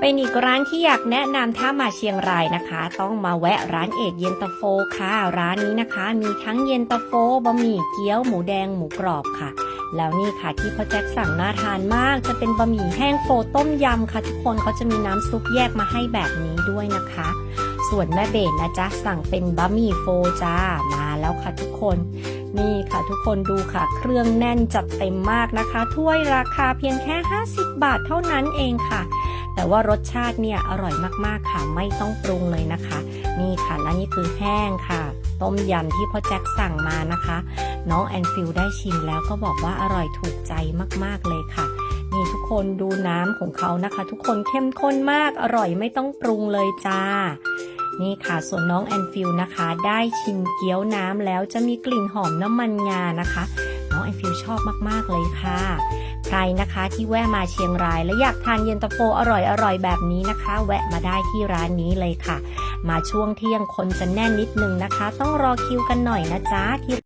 เป็นอีกร้านที่อยากแนะนำถ้ามาเชียงรายนะคะ ต้องมาแวะร้านเอกเย็นตาโฟค่ะ ร้านนี้นะคะ มีทั้งเย็นตาโฟบะหมี่เกี๊ยวหมูแดงหมูกรอบค่ะ แล้วนี่ค่ะที่พ่อแจ็คสั่งน่าทานมาก จะเป็นบะหมี่แห้งโฟต้มยำค่ะ ทุกคนเขาจะมีน้ำซุปแยกมาให้แบบนี้ด้วยนะคะ ส่วนแม่เบนนะจ๊ะสั่งเป็นบะหมี่โฟจ้ามาแล้วค่ะทุกคนนี่ค่ะทุกคนดูค่ะ เครื่องแน่นจัดเต็มมากนะคะ ถ้วยราคาเพียงแค่ 50 บาทเท่านั้นเองค่ะ ว่ารสชาติเนี่ยอร่อยมากๆค่ะไม่ต้องปรุงเลยนะคะ นี่ค่ะและนี่คือแห้งค่ะ ต้มยำที่พ่อแจ็คสั่งมานะคะ น้องแอนฟิลได้ชิมแล้วก็บอกว่าอร่อยถูกใจมากๆเลยค่ะนี่ทุกคนดูน้ำของเขานะคะ ทุกคนเข้มข้นมากอร่อยไม่ต้องปรุงเลยจ้านี่ค่ะส่วนน้องแอนฟิลนะคะ ได้ชิมเกี๊ยวน้ำแล้วจะมีกลิ่นหอมน้ำมันงานะคะ น้องแอฟิลชอบมาก ๆ เลยค่ะ ใครนะคะที่แวะมาเชียงราย และอยากทานเย็นตาโฟอร่อยๆ แบบนี้นะคะ แวะมาได้ที่ร้านนี้เลยค่ะ มาช่วงเที่ยงคนจะแน่นนิดนึงนะคะ ต้องรอคิวกันหน่อยนะจ๊ะที่